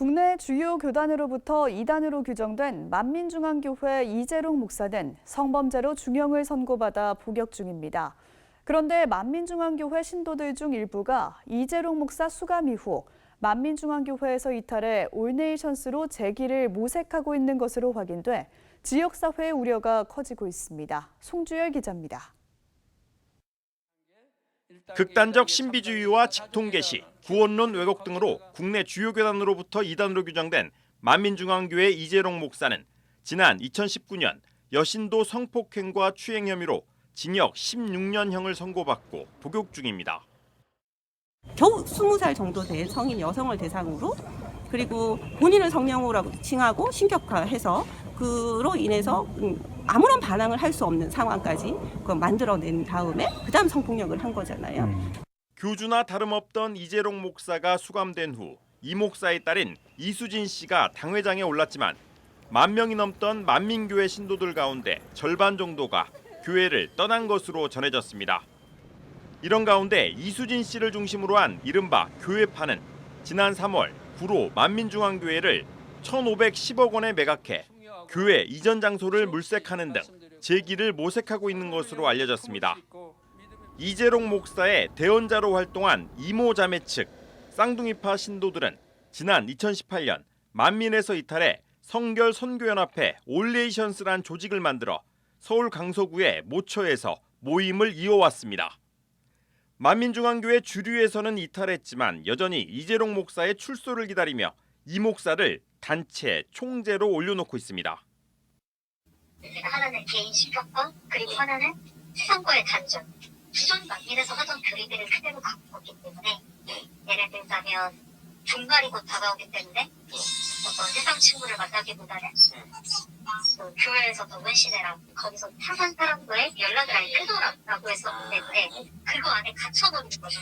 국내 주요 교단으로부터 이단으로 규정된 만민중앙교회 이재롱 목사 는 성범죄로 중형을 선고받아 복역 중입니다. 그런데 만민중앙교회 신도들 중 일부가 이재롱 목사 수감 이후 만민중앙교회에서 이탈해 올네이션스로 재기를 모색하고 있는 것으로 확인돼 지역사회의 우려가 커지고 있습니다. 송주열 기자입니다. 극단적 신비주의와 직통 개시, 구원론 왜곡 등으로 국내 주요 교단으로부터 이단으로 규정된 만민중앙교회 이재롱 목사는 지난 2019년 여신도 성폭행과 추행 혐의로 징역 16년형을 선고받고 복역 중입니다. 겨우 20살 정도 된 성인 여성을 대상으로 그리고 본인을 성령으로 칭하고 신격화해서 그로 인해서 음, 아무런 반항을 할 수 없는 상황까지 그걸 만들어낸 다음에 그다음 성폭력을 한 거잖아요. 교주나 다름없던 이재롱 목사가 수감된 후 이 목사의 딸인 이수진 씨가 당회장에 올랐지만 만 명이 넘던 만민교회 신도들 가운데 절반 정도가 교회를 떠난 것으로 전해졌습니다. 이런 가운데 이수진 씨를 중심으로 한 이른바 교회파는 지난 3월 구로 만민중앙교회를 1,510억 원에 매각해 교회 이전 장소를 물색하는 등 재기를 모색하고 있는 것으로 알려졌습니다. 이재롱 목사의 대언자로 활동한 이모 자매 측 쌍둥이파 신도들은 지난 2018년 만민에서 이탈해 성결 선교연합회 올레이션스란 조직을 만들어 서울 강서구의 모처에서 모임을 이어왔습니다. 만민중앙교회 주류에서는 이탈했지만 여전히 이재롱 목사의 출소를 기다리며 이 목사를 단체 총재로 올려놓고 있습니다. 하나는 개인 신격과 그리고 하나는 세상과의 단절. 기존 만민에서 하던 교리들을 그대로 갖고 있기 때문에 예를 들자면 종말이 곧 다가오기 때문에 어떤 세상 친구를 만나기보다는 그 교회에서도 은신해라 거기서 타산 사람과의 연락을 아예 끊어라라고 했었기 때문에 그거 안에 갇혀버리는 거죠.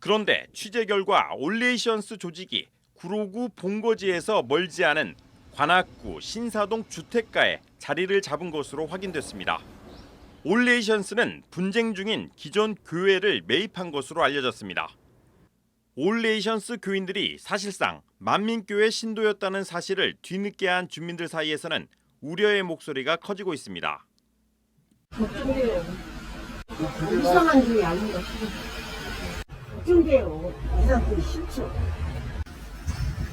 그런데 취재 결과 올레이션스 조직이 구로구 본거지에서 멀지 않은 관악구 신사동 주택가에 자리를 잡은 것으로 확인됐습니다. 올레이션스는 분쟁 중인 기존 교회를 매입한 것으로 알려졌습니다. 올레이션스 교인들이 사실상 만민교회 신도였다는 사실을 뒤늦게 한 주민들 사이에서는 우려의 목소리가 커지고 있습니다. 걱정돼요. 이상한 일이 아닌 것 같아요. 걱정돼요. 이상들이 싫죠.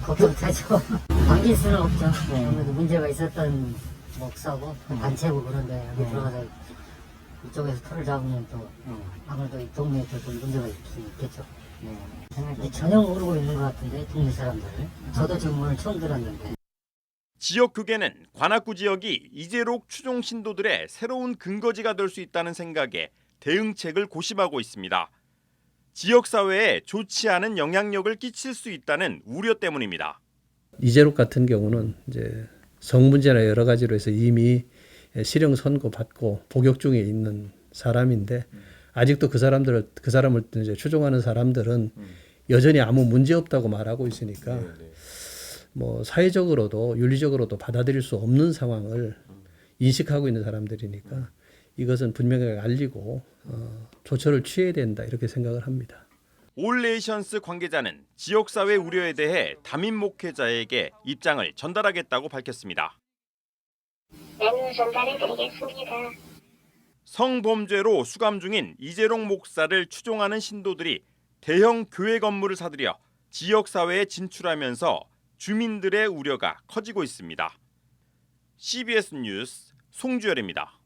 걱정되죠. 당길 수는 없죠. 아무래도 문제가 있었던 목사고 단체고 그런데 여기 들어가서 이쪽에서 털을 잡으면 또 아무래도 이 동네에 또 문제가 있- 있겠죠. 근데 전혀 모르고 있는 것 같은데 동네 사람들. 저도 지금 오늘 처음 들었는데. 지역 교계는 관악구 지역이 이재록 추종 신도들의 새로운 근거지가 될 수 있다는 생각에 대응책을 고심하고 있습니다. 지역 사회에 좋지 않은 영향력을 끼칠 수 있다는 우려 때문입니다. 이재록 같은 경우는 이제 성문제나 여러 가지로 해서 이미 실형 선고 받고 복역 중에 있는 사람인데 아직도 그 사람들을 그 사람을 이제 추종하는 사람들은 여전히 아무 문제 없다고 말하고 있으니까 뭐 사회적으로도 윤리적으로도 받아들일 수 없는 상황을 인식하고 있는 사람들이니까 이것은 분명하게 알리고 어, 조처를 취해야 된다 이렇게 생각을 합니다. 올레이션스 관계자는 지역 사회 우려에 대해 담임 목회자에게 입장을 전달하겠다고 밝혔습니다. 전달해 드리겠습니다. 성범죄로 수감 중인 이재롱 목사를 추종하는 신도들이 대형 교회 건물을 사들여 지역 사회에 진출하면서 주민들의 우려가 커지고 있습니다. CBS 뉴스 송주열입니다.